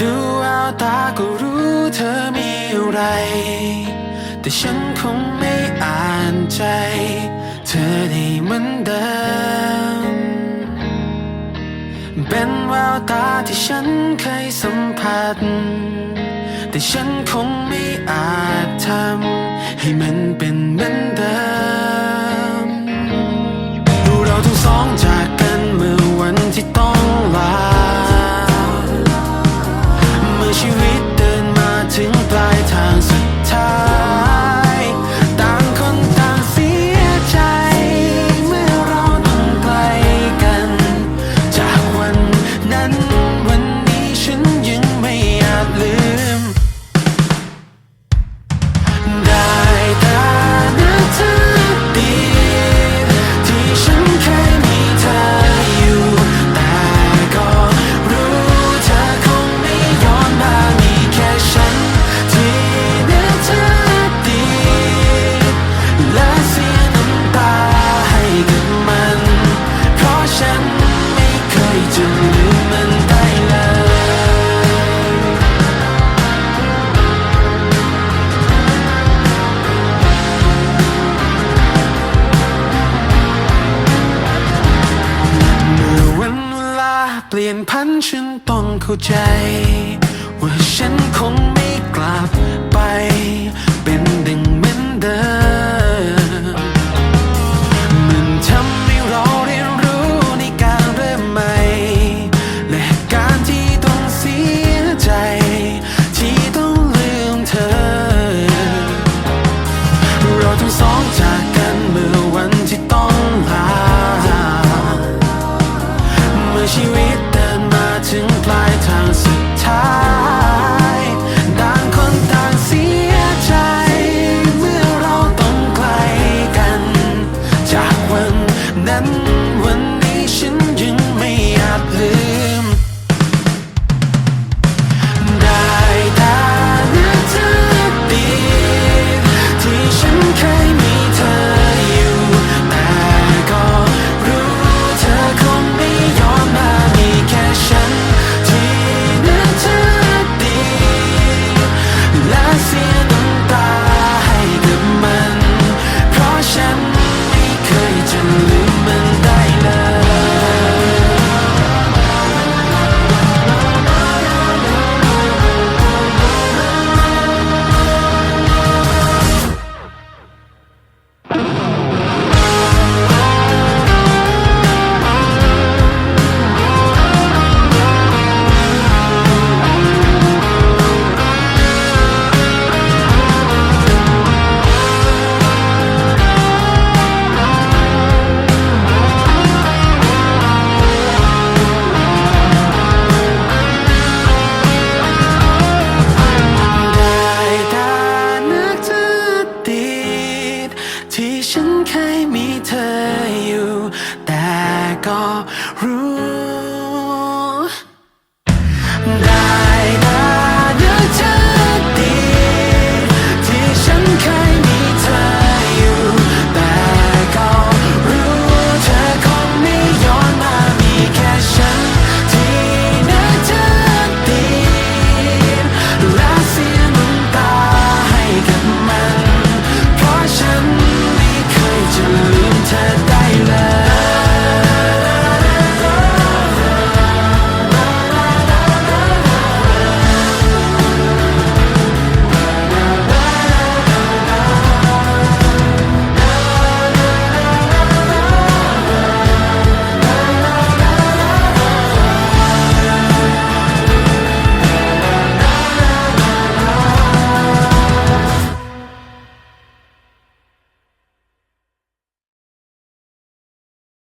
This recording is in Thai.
ดูแววตาก็รู้เธอมีอะไร แต่ฉันคงไม่อ่านใจ เธอได้เหมือนเดิม เป็นแววตาที่ฉันเคยสัมผัส แต่ฉันคงไม่อาจทำให้มันเป็นเหมือนเดิมเราทั้งสองจ ไต้องเข้าใจ